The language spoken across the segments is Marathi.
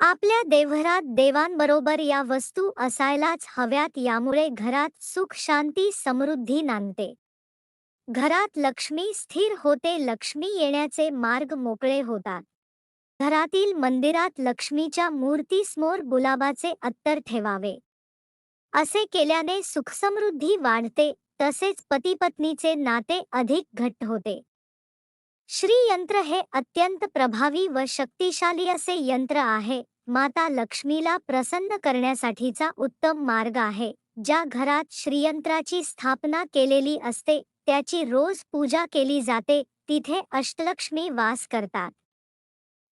आपल्या देवघरात देवांबरोबर या वस्तू असायलाच हव्यात यामुळे घरात सुख शांती समृद्धी नांदते. घरात लक्ष्मी स्थिर होते लक्ष्मी येण्याचे मार्ग मोकळे होतात. घरातील मंदिरात लक्ष्मीच्या मूर्तीसमोर गुलाबाचे अत्तर ठेवावे. असे केल्याने सुखसमृद्धी वाढते तसेच पतीपत्नीचे नाते अधिक घट्ट होते. श्रीयंत्र हे अत्यंत प्रभावी व शक्तिशाली असे यंत्र आहे. माता लक्ष्मीला प्रसन्न करण्यासाठीचा उत्तम मार्ग आहे. ज्या घरात श्रीयंत्राची स्थापना केलेली असते, त्याची रोज पूजा केली जाते, तिथे अष्टलक्ष्मी वास करतात.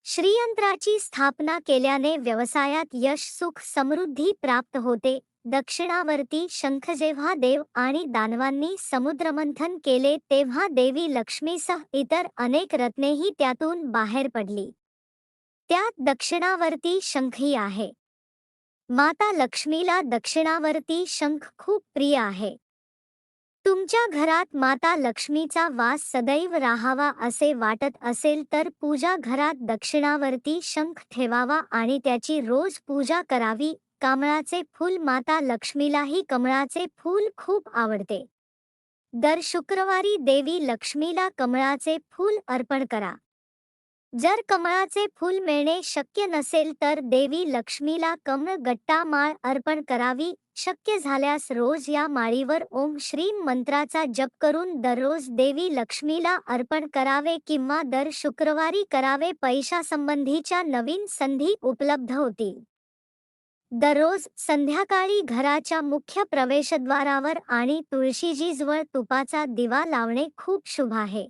श्रीयंत्राची स्थापना केल्याने व्यवसायात यश, सुख, समृद्धी प्राप्त होते. दक्षिणावर्ती शंख जेव्हा देव आणि दानवांनी समुद्रमंथन केले तेव्हा देवी लक्ष्मीसह इतर अनेक रत्नेही त्यातून बाहेर पडली. त्यात दक्षिणावर्ती शंखही आहे. माता लक्ष्मीला दक्षिणावर्ती शंख खूप प्रिय आहे. तुमच्या घरात माता लक्ष्मीचा वास सदैव राहावा असे वाटत असेल तर पूजा घरात दक्षिणावर्ती शंख ठेवावा आणि त्याची रोज पूजा करावी कमळाचे फूल माता लक्ष्मीलाही कमळाचे फूल खूप आवडते. दर शुक्रवारी देवी लक्ष्मीला कमळाचे फूल अर्पण करा. जर कमळाचे फूल मिळणे शक्य नसेल तर देवी लक्ष्मीला कमळ गट्टा माळ अर्पण करावी. शक्य झाल्यास रोज या माळीवर ओम श्रीम मंत्राचा जप करून दररोज देवी लक्ष्मीला अर्पण करावे किंवा दर शुक्रवारी करावे पैशासंबंधीच्या नवीन संधी उपलब्ध होतील. दररोज संध्याकाळी घराच्या मुख्य प्रवेशद्वारावर आणि तुळशीजीजवळ तुपाचा दिवा लावणे खूप शुभ आहे.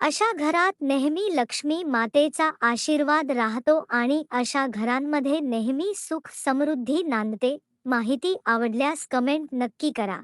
अशा घरात नेहमी लक्ष्मी मातेचा आशीर्वाद राहतो आणि अशा घरांमध्ये नेहमी सुख समृद्धी नांदते माहिती आवडल्यास कमेंट नक्की करा.